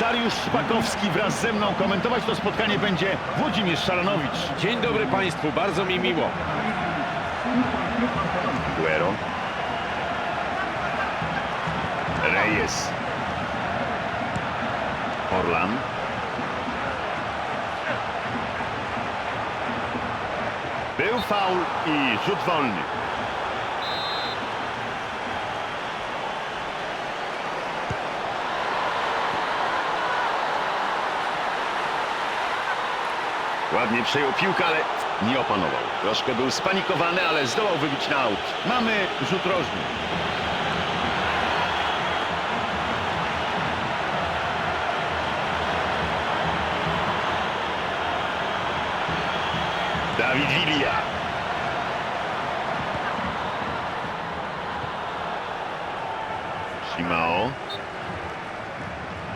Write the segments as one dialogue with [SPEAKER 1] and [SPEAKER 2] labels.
[SPEAKER 1] Dariusz Szpakowski wraz ze mną. Komentować to spotkanie będzie Włodzimierz Szaranowicz.
[SPEAKER 2] Dzień dobry Państwu, bardzo mi miło.
[SPEAKER 1] Guero. Reyes. Orlan. Był faul i rzut wolny. Ładnie przejął piłkę, ale nie opanował. Troszkę był spanikowany, ale zdołał wybić na aut. Mamy rzut rożny. Dawid Wilia. Shimao.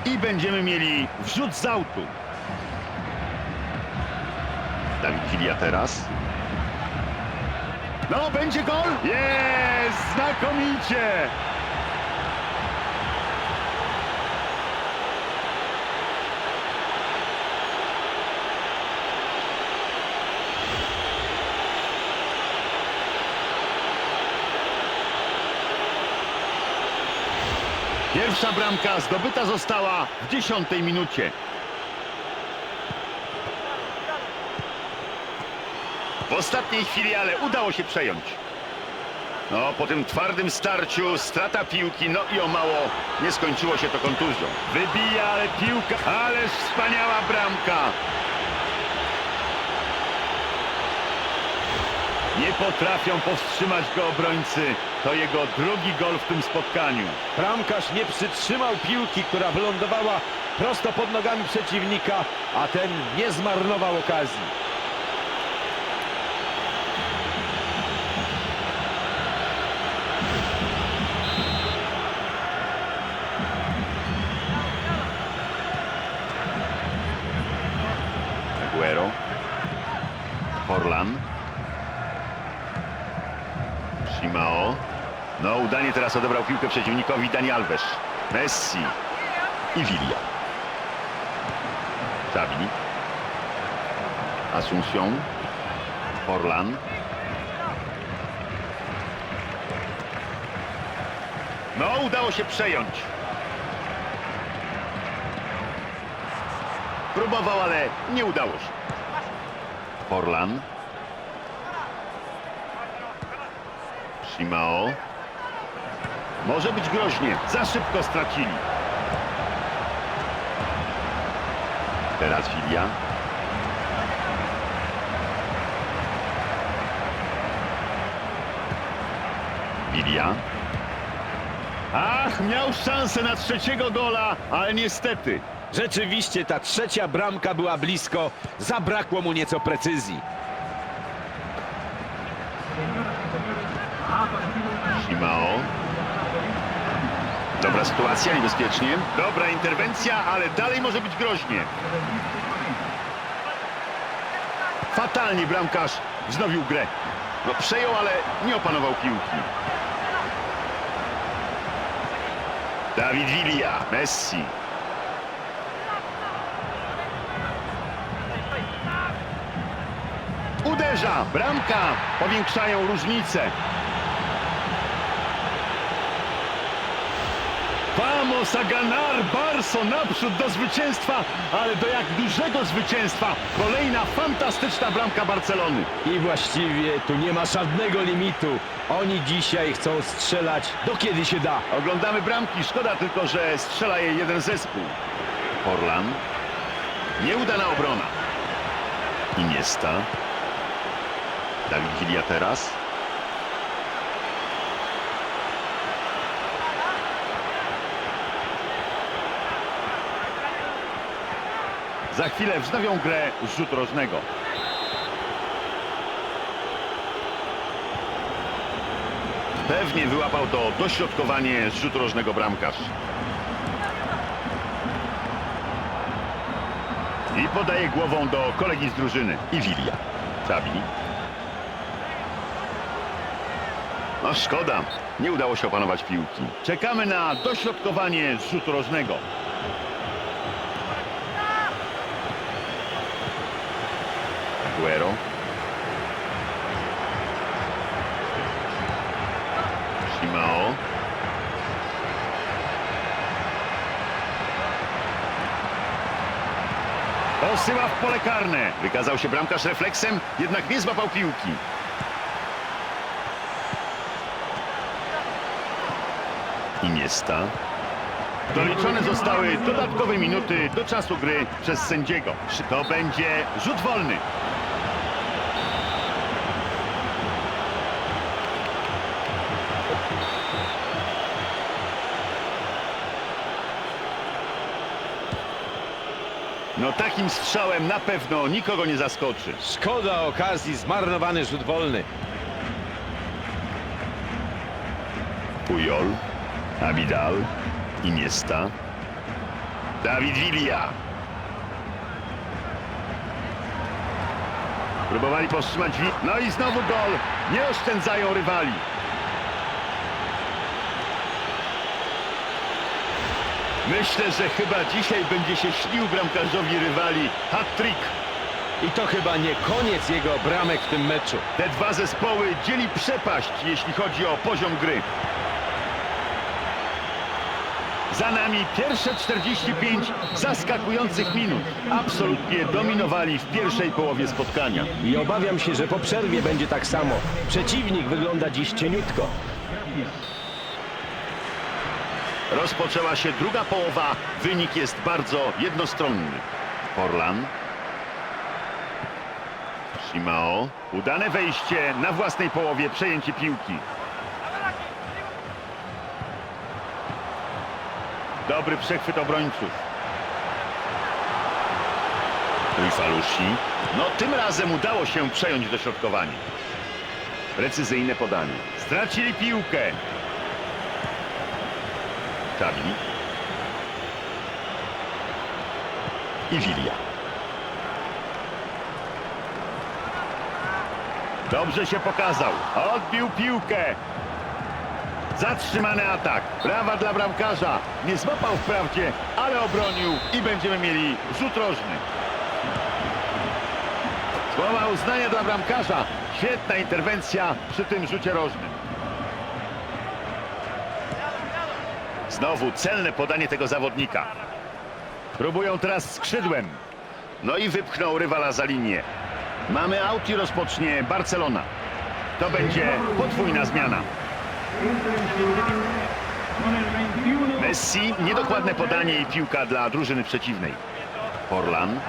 [SPEAKER 1] I będziemy mieli wrzut z autu. Dawid Wilia teraz. No, będzie gol! Jest! Znakomicie! Pierwsza bramka zdobyta została w dziesiątej minucie. Ostatniej chwili, ale udało się przejąć. No, po tym twardym starciu, strata piłki, no i o mało nie skończyło się to kontuzją. Wybija, ale piłka, ależ wspaniała bramka. Nie potrafią powstrzymać go obrońcy. To jego drugi gol w tym spotkaniu.
[SPEAKER 2] Bramkarz nie przytrzymał piłki, która wylądowała prosto pod nogami przeciwnika, a ten nie zmarnował okazji.
[SPEAKER 1] Forlan. Shimao. No, udanie teraz odebrał piłkę przeciwnikowi Dani Alves. Messi. I Villa. Xavi. Asuncion. Forlan. No, udało się przejąć. Próbował, ale nie udało się. Forlan. Shimao. Może być groźnie. Za szybko stracili. Teraz Wilia. Wilia. Ach, miał szansę na trzeciego gola, ale niestety
[SPEAKER 2] Rzeczywiście ta trzecia bramka była blisko, zabrakło mu nieco precyzji.
[SPEAKER 1] Shimao. Dobra sytuacja, niebezpiecznie. Dobra interwencja, ale dalej może być groźnie. Fatalnie bramkarz wznowił grę. No przejął, ale nie opanował piłki. Dawid Villa, Messi. Uderza, bramka, powiększają różnicę. Vamos a ganar Barso naprzód do zwycięstwa, ale do jak dużego zwycięstwa. Kolejna fantastyczna bramka Barcelony.
[SPEAKER 2] I właściwie tu nie ma żadnego limitu. Oni dzisiaj chcą strzelać do kiedy się da.
[SPEAKER 1] Oglądamy bramki, szkoda tylko, że strzela je jeden zespół. Orlan. Nieudana obrona. Iniesta. Dawid Villa teraz. Za chwilę wznowią grę z rzutu rożnego. Pewnie wyłapał to dośrodkowanie z rożnego bramkarz. I podaje głową do kolegi z drużyny. I Wilia. Xavi. No szkoda. Nie udało się opanować piłki. Czekamy na dośrodkowanie z rożnego. Posyła w pole karne. Wykazał się bramkarz refleksem, jednak nie złapał piłki. Iniesta. Doliczone zostały dodatkowe minuty do czasu gry przez sędziego. To będzie rzut wolny. No takim strzałem na pewno nikogo nie zaskoczy.
[SPEAKER 2] Szkoda okazji, zmarnowany rzut wolny.
[SPEAKER 1] Pujol, Abidal, Iniesta, Dawid Villa. Próbowali powstrzymać. No i znowu gol. Nie oszczędzają rywali. Myślę, że chyba dzisiaj będzie się śnił bramkarzowi rywali hat-trick.
[SPEAKER 2] I to chyba nie koniec jego bramek w tym meczu.
[SPEAKER 1] Te dwa zespoły dzieli przepaść, jeśli chodzi o poziom gry. Za nami pierwsze 45 zaskakujących minut. Absolutnie dominowali w pierwszej połowie spotkania.
[SPEAKER 3] I obawiam się, że po przerwie będzie tak samo. Przeciwnik wygląda dziś cieniutko.
[SPEAKER 1] Rozpoczęła się druga połowa. Wynik jest bardzo jednostronny. Forlan. Shimao. Udane wejście na własnej połowie, przejęcie piłki. Dobry przechwyt obrońców. Falusi. No tym razem udało się przejąć dośrodkowanie. Precyzyjne podanie. Stracili piłkę. Czabi. I Wilia. Dobrze się pokazał. Odbił piłkę. Zatrzymany atak. Brawa dla bramkarza. Nie złapał wprawdzie, ale obronił i będziemy mieli rzut rożny. Słowa uznania dla bramkarza. Świetna interwencja przy tym rzucie rożnym. Znowu celne podanie tego zawodnika. Próbują teraz skrzydłem. No i wypchnął rywala za linię. Mamy aut i rozpocznie Barcelona. To będzie podwójna zmiana. Messi, niedokładne podanie i piłka dla drużyny przeciwnej. Forlan.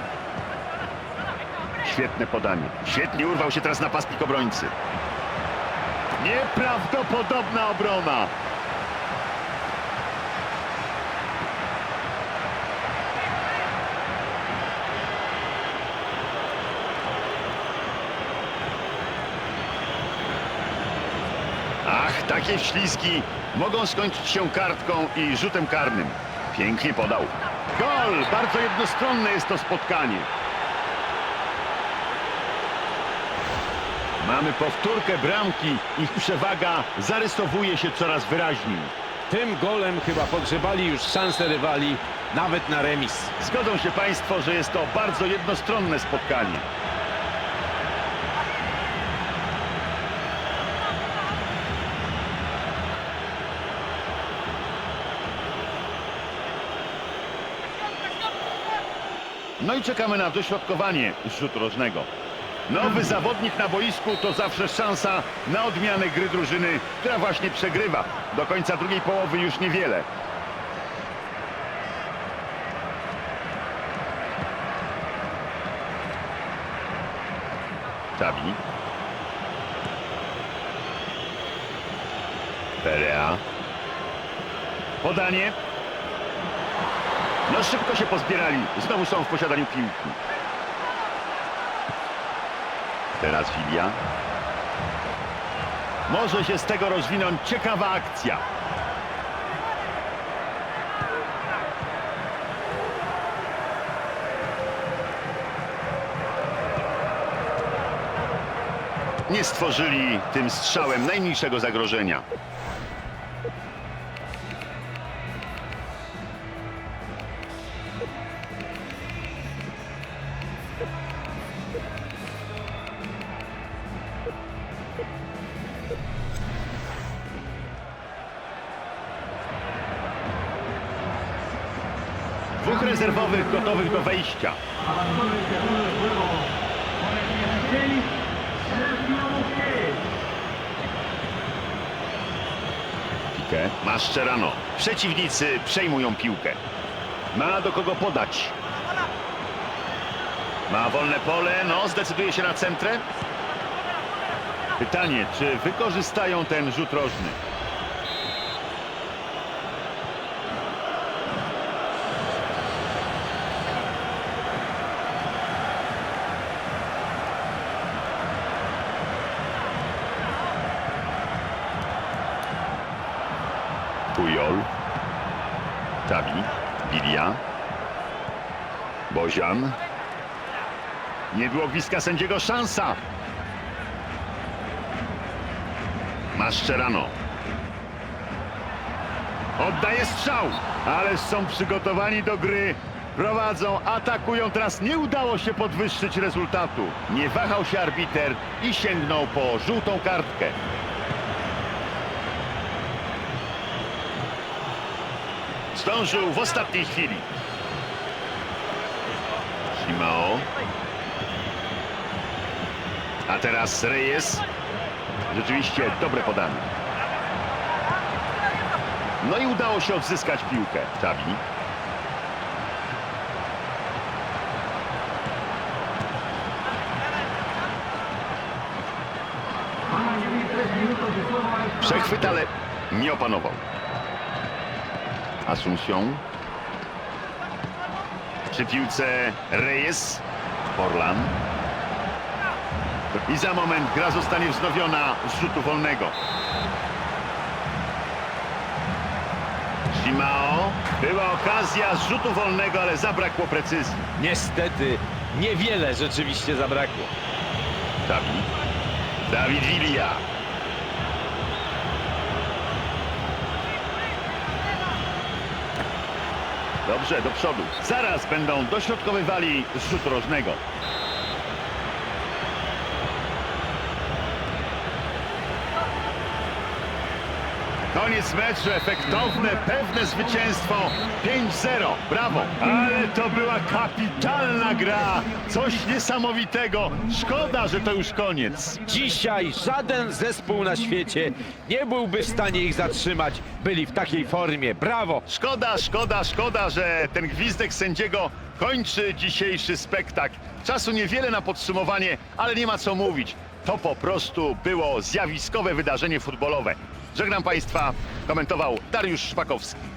[SPEAKER 1] Świetne podanie. Świetnie urwał się teraz napastnik obrońcy. Nieprawdopodobna obrona. Ach, takie ślizgi mogą skończyć się kartką i rzutem karnym. Pięknie podał. Gol! Bardzo jednostronne jest to spotkanie. Mamy powtórkę bramki. Ich przewaga zarysowuje się coraz wyraźniej.
[SPEAKER 2] Tym golem chyba pogrzebali już szanse rywali, nawet na remis.
[SPEAKER 1] Zgodzą się Państwo, że jest to bardzo jednostronne spotkanie. No i czekamy na dośrodkowanie rzutu rożnego. Nowy zawodnik na boisku to zawsze szansa na odmianę gry drużyny, która właśnie przegrywa. Do końca drugiej połowy już niewiele. Czabi. Perea. Podanie. No szybko się pozbierali. Znowu są w posiadaniu piłki. Teraz Filia. Może się z tego rozwinąć ciekawa akcja. Nie stworzyli tym strzałem najmniejszego zagrożenia. Wejścia. Pikę. Maszczerano. Przeciwnicy przejmują piłkę. Ma do kogo podać. Ma wolne pole, no zdecyduje się na centrę. Pytanie, czy wykorzystają ten rzut rożny? Tabi. Bilia. Bozian. Nie było bliska sędziego szansa. Maszczerano. Oddaje strzał, ale są przygotowani do gry. Prowadzą, atakują. Teraz nie udało się podwyższyć rezultatu. Nie wahał się arbiter i sięgnął po żółtą kartkę. Zdążył w ostatniej chwili. Simao. A teraz Reyes. Rzeczywiście dobre podanie. No i udało się odzyskać piłkę. Tabi. Przechwyt, ale nie opanował. Asuncion. Przy piłce Reyes. Forlan. I za moment gra zostanie wznowiona z rzutu wolnego. Shimao. Była okazja z rzutu wolnego, ale zabrakło precyzji.
[SPEAKER 2] Niestety niewiele rzeczywiście zabrakło.
[SPEAKER 1] Tabi. Dawid Villa. Dobrze, do przodu. Zaraz będą dośrodkowywali z rzutu rożnego. Koniec meczu, efektowne, pewne zwycięstwo 5-0, brawo! Ale to była kapitalna gra, coś niesamowitego. Szkoda, że to już koniec.
[SPEAKER 2] Dzisiaj żaden zespół na świecie nie byłby w stanie ich zatrzymać. Byli w takiej formie. Brawo!
[SPEAKER 1] Szkoda, szkoda, szkoda, że ten gwizdek sędziego kończy dzisiejszy spektakl. Czasu niewiele na podsumowanie, ale nie ma co mówić. To po prostu było zjawiskowe wydarzenie futbolowe. Żegnam Państwa, komentował Dariusz Szpakowski.